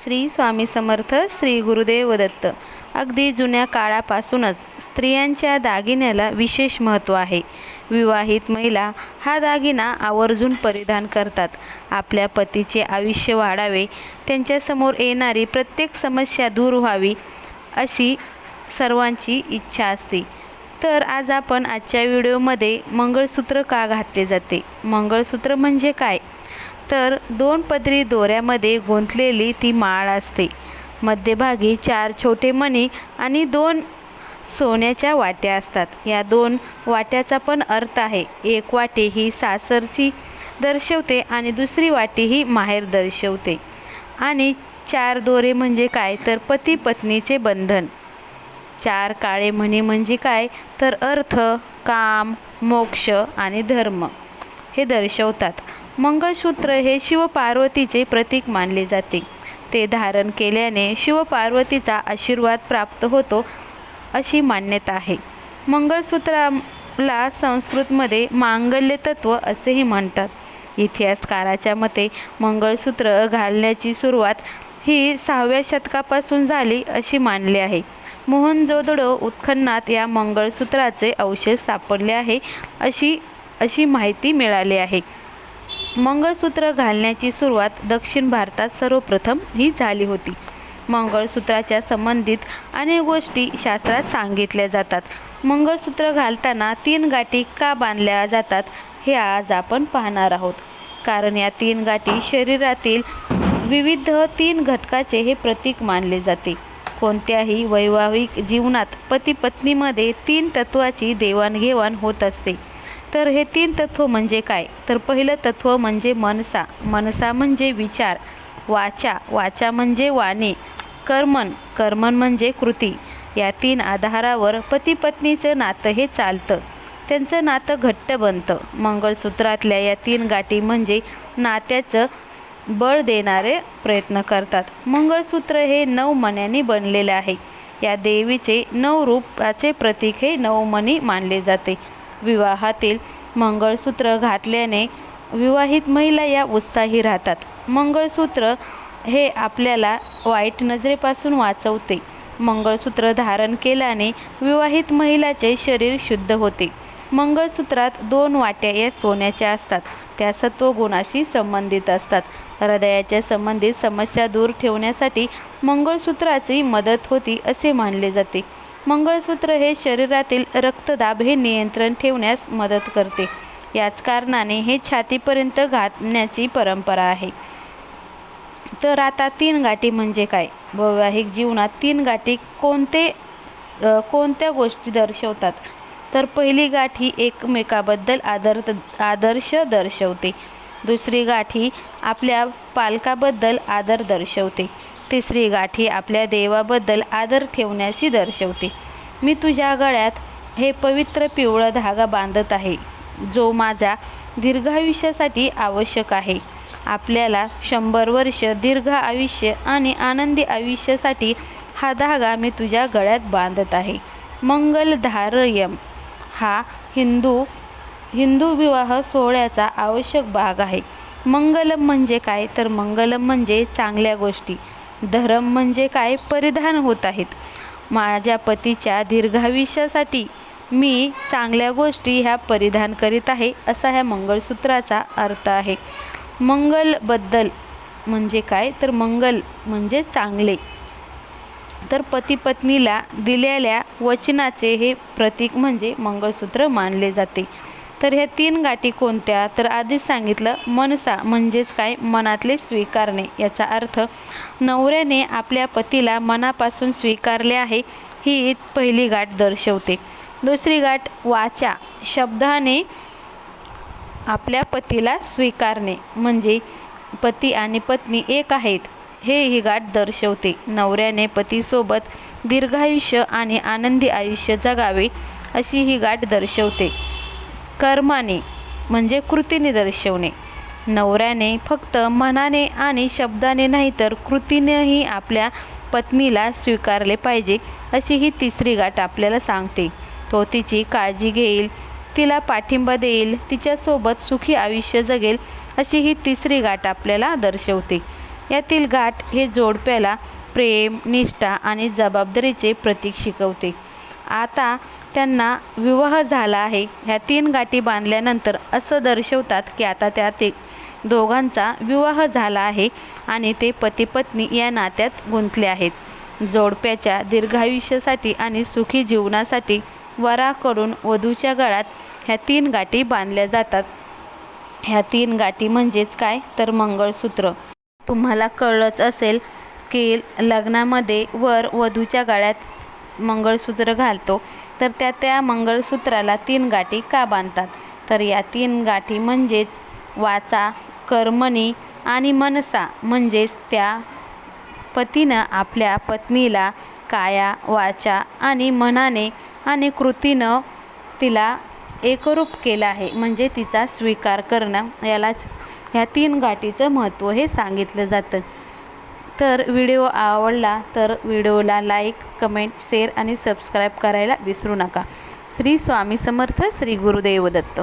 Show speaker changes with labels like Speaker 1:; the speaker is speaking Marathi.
Speaker 1: श्री स्वामी समर्थ श्री गुरुदेव दत्त. अगदी जुन्या काळापासूनच स्त्रियांच्या दागिन्याला विशेष महत्त्व आहे. विवाहित महिला हा दागिना आवर्जून परिधान करतात. आपल्या पतीचे आयुष्य वाढावे त्यांच्यासमोर येणारी प्रत्येक समस्या दूर व्हावी अशी सर्वांची इच्छा असते. तर आज आपण आजच्या व्हिडिओमध्ये मंगळसूत्र का घातले जाते? मंगळसूत्र म्हणजे काय? तर दोन पदरी दोऱ्यामध्ये गुंतलेली ती माळ असते. मध्यभागी चार छोटे मणी आणि दोन सोन्याच्या वाट्या असतात. या दोन वाट्याचा पण अर्थ आहे एक वाटी ही सासरची दर्शवते आणि दुसरी वाटी ही माहेर दर्शवते. आणि चार दोरे म्हणजे काय? तर पती पत्नीचे बंधन. चार काळे म्हणी म्हणजे काय? तर अर्थ काम मोक्ष आणि धर्म. हे दर्शवतात. मंगळसूत्र हे शिवपार्वतीचे प्रतीक मानले जाते. ते धारण केल्याने शिवपार्वतीचा आशीर्वाद प्राप्त होतो अशी मान्यता आहे. मंगळसूत्राला संस्कृतमध्ये मांगल्य तत्व असेही म्हणतात. इतिहासकाराच्या मते मंगळसूत्र घालण्याची सुरुवात ही सहाव्या शतकापासून झाली अशी मानले आहे. मोहनजोदडो उत्खननात या मंगळसूत्राचे अवशेष सापडले आहे अशी अशी माहिती मिळाली आहे. मंगळसूत्र घालण्याची सुरुवात दक्षिण भारतात सर्वप्रथम ही झाली होती. मंगळसूत्राच्या संबंधित अनेक गोष्टी शास्त्रात सांगितल्या जातात. मंगळसूत्र घालताना तीन गाठी का बांधल्या जातात हे आज आपण पाहणार आहोत. कारण या तीन गाठी शरीरातील विविध तीन घटकाचे हे प्रतीक मानले जाते. कोणत्याही वैवाहिक जीवनात पती पत्नीमध्ये तीन तत्वाची देवाणघेवाण होत असते. तर हे तीन तत्व म्हणजे काय? तर पहिलं तत्व म्हणजे मनसा. मनसा म्हणजे विचार. वाचा. वाचा म्हणजे वाणे. कर्मन. कर्मन म्हणजे कृती. या तीन आधारावर पती पत्नीचं नातं हे चालतं. त्यांचं नातं घट्ट बनतं. मंगळसूत्रातल्या या तीन गाठी म्हणजे नात्याचं बळ देणारे प्रयत्न करतात. मंगळसूत्र हे नऊ मण्यांनी बनलेलं आहे. या देवीचे नऊ रूपाचे प्रतीक हे नवमणी मानले जाते. विवाहातील मंगळसूत्र घातल्याने विवाहित महिला या उत्साही राहतात. मंगळसूत्र हे आपल्याला वाईट नजरेपासून वाचवते. मंगळसूत्र धारण केल्याने विवाहित महिलाचे शरीर शुद्ध होते. मंगळसूत्रात दोन वाट्या या सोन्याच्या असतात. त्या सत्वगुणाशी संबंधित असतात. हृदयाच्या संबंधित समस्या दूर ठेवण्यासाठी मंगळसूत्राची मदत होती असे मानले जाते. मंगळसूत्र हे शरीरातील रक्तदाब हे नियंत्रण ठेवण्यास मदत करते. याच कारणाने हे छातीपर्यंत घातण्याची परंपरा आहे. तर आता तीन गाठी म्हणजे काय? वैवाहिक जीवनात तीन गाठी कोणते कोणत्या गोष्टी दर्शवतात? तर पहिली गाठी एकमेकाबद्दल आदर आदर्श दर्शवते. दुसरी गाठी आपल्या पालकाबद्दल आदर दर्शवते. तिसरी गाठी आपल्या देवाबद्दल आदर ठेवण्याची दर्शवते. मी तुझ्या गळ्यात हे पवित्र पिवळं धागा बांधत आहे जो माझ्या दीर्घायुष्यासाठी आवश्यक आहे. आपल्याला शंभर वर्ष दीर्घ आयुष्य आणि आनंदी आयुष्यासाठी हा धागा मी तुझ्या गळ्यात बांधत आहे. मंगलधारयम. हा हिंदू हिंदू विवाह सोहळ्याचा आवश्यक भाग आहे. मंगलम म्हणजे काय? तर मंगलम म्हणजे चांगल्या गोष्टी. धरम म्हणजे काय? परिधान होत आहेत. माझ्या पतीच्या दीर्घायुष्यासाठी मी चांगल्या गोष्टी ह्या परिधान करीत आहे असा ह्या मंगळसूत्राचा अर्थ आहे. मंगलबद्दल म्हणजे काय? तर मंगल म्हणजे चांगले. तर पती पत्नीला दिलेल्या वचनाचे हे प्रतीक म्हणजे मंगळसूत्र मानले जाते. तर ह्या तीन गाठी कोणत्या? तर आधीच सांगितलं मनसा म्हणजेच काय? मनातले स्वीकारणे. याचा अर्थ नवऱ्याने आपल्या पतीला मनापासून स्वीकारले आहे ही पहिली गाठ दर्शवते. दुसरी गाठ वाचा शब्दाने आपल्या पतीला स्वीकारणे. म्हणजे पती आणि पत्नी एक आहेत हे ही गाठ दर्शवते. नवऱ्याने पतीसोबत दीर्घायुष्य आणि आनंदी आयुष्य जगावे अशी ही गाठ दर्शवते. कर्माने म्हणजे कृतीने दर्शवणे. नवऱ्याने फक्त मनाने आणि शब्दाने नाही तर कृतीनेही आपल्या पत्नीला स्वीकारले पाहिजे अशी ही तिसरी गाठ आपल्याला सांगते. तो तिची काळजी घेईल तिला पाठिंबा देईल तिच्यासोबत सुखी आयुष्य जगेल अशी ही तिसरी गाठ आपल्याला दर्शवते. यातील गाठ हे जोडप्याला प्रेम निष्ठा आणि जबाबदारीचे प्रतीक शिकवते. आता त्यांना विवाह झाला आहे. ह्या तीन गाठी बांधल्यानंतर असं दर्शवतात की आता त्या ते दोघांचा विवाह झाला आहे आणि ते पती पत्नी या नात्यात गुंतले आहेत. जोडप्याच्या दीर्घायुष्यासाठी आणि सुखी जीवनासाठी वराकडून वधूच्या गळ्यात ह्या तीन गाठी बांधल्या जातात. ह्या तीन गाठी म्हणजेच काय? तर मंगळसूत्र. तुम्हाला कळलंच असेल की लग्नामध्ये वर वधूच्या गळ्यात मंगळसूत्र घालतो. तर त्या त्या मंगळसूत्राला तीन गाठी का बांधतात? तर या तीन गाठी म्हणजेच वाचा कर्मणी आणि मनसा म्हणजेच त्या पतीनं आपल्या पत्नीला काया वाचा आणि मनाने आणि कृतीनं तिला एकरूप केलं आहे. म्हणजे तिचा स्वीकार करणं. यालाच ह्या तीन गाठीचं महत्त्व हे सांगितलं जातं. तर व्हिडिओ आवडला तर व्हिडिओला लाईक कमेंट शेअर आणि सबस्क्राईब करायला विसरू नका. श्री स्वामी समर्थ श्री गुरुदेव दत्त.